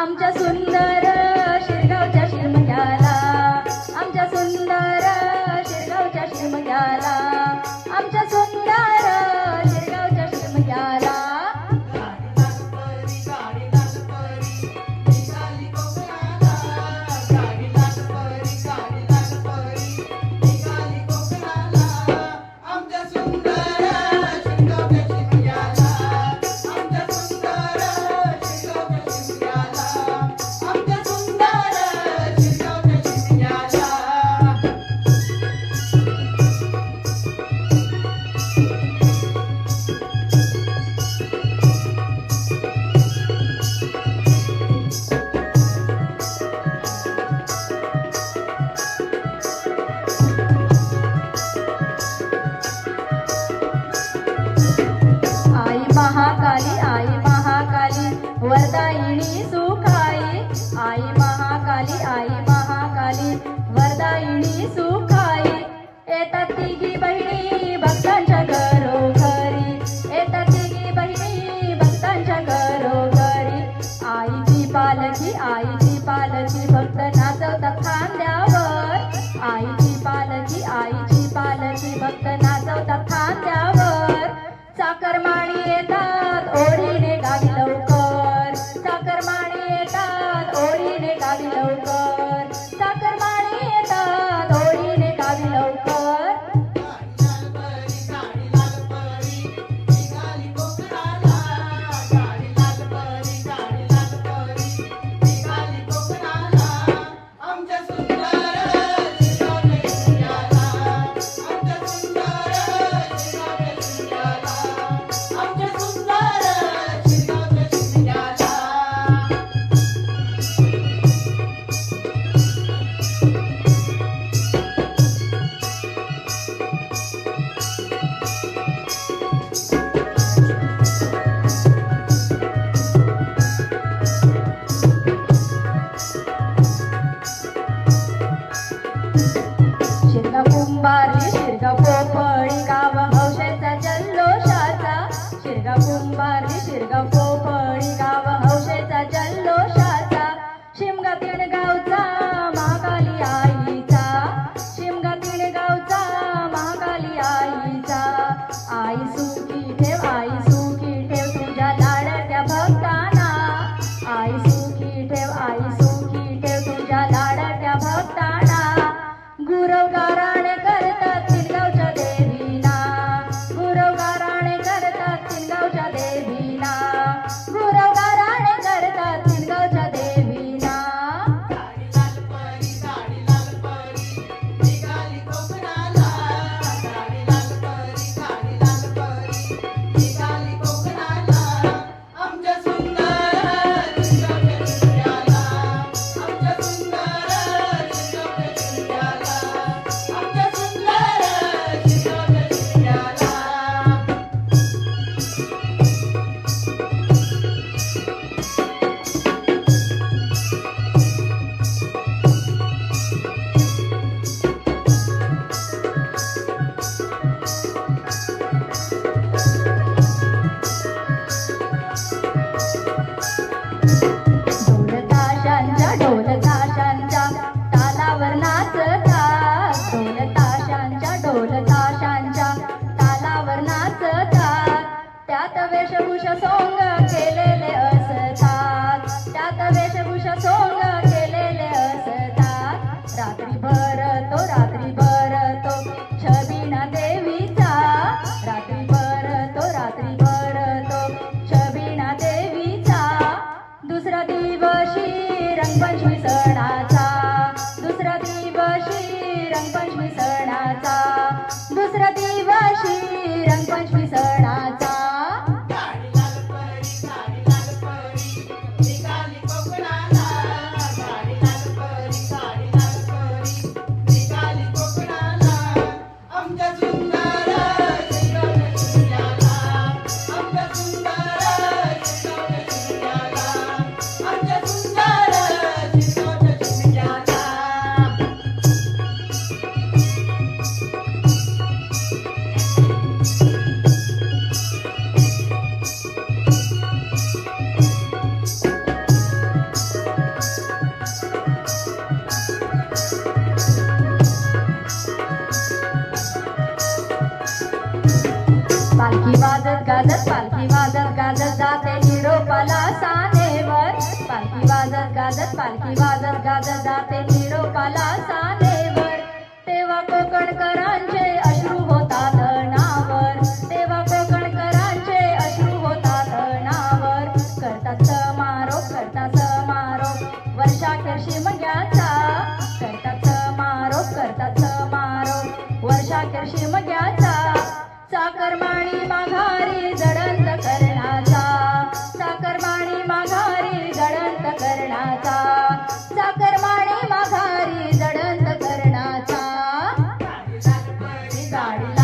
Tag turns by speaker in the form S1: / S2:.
S1: आमच्या सुंदर शिरगावच्या शिरमयाला आमच्या सुंदर शिरगावच्या शिरमयाला वरदायिणी सुखाई. आई महाकाली आई महाकाली. वरदायिणी सुखाई. येतात तिघी बहिणी
S2: Patrick.
S1: गाजत पालखी वाजत गाजत जाते निरोपाला सानेवर तेव्हा कोकणकरांचे अश्रू होतात नावर तेव्हा कोकणकरांचे अश्रू होतात नावर करतात समारोप करतात समारोप. वर्षाखेर मग्याचा. करतात समारोप करतात समारोप. वर्षाखेर मग्याचा. साकरमाणी माघारी जडंत साड़ी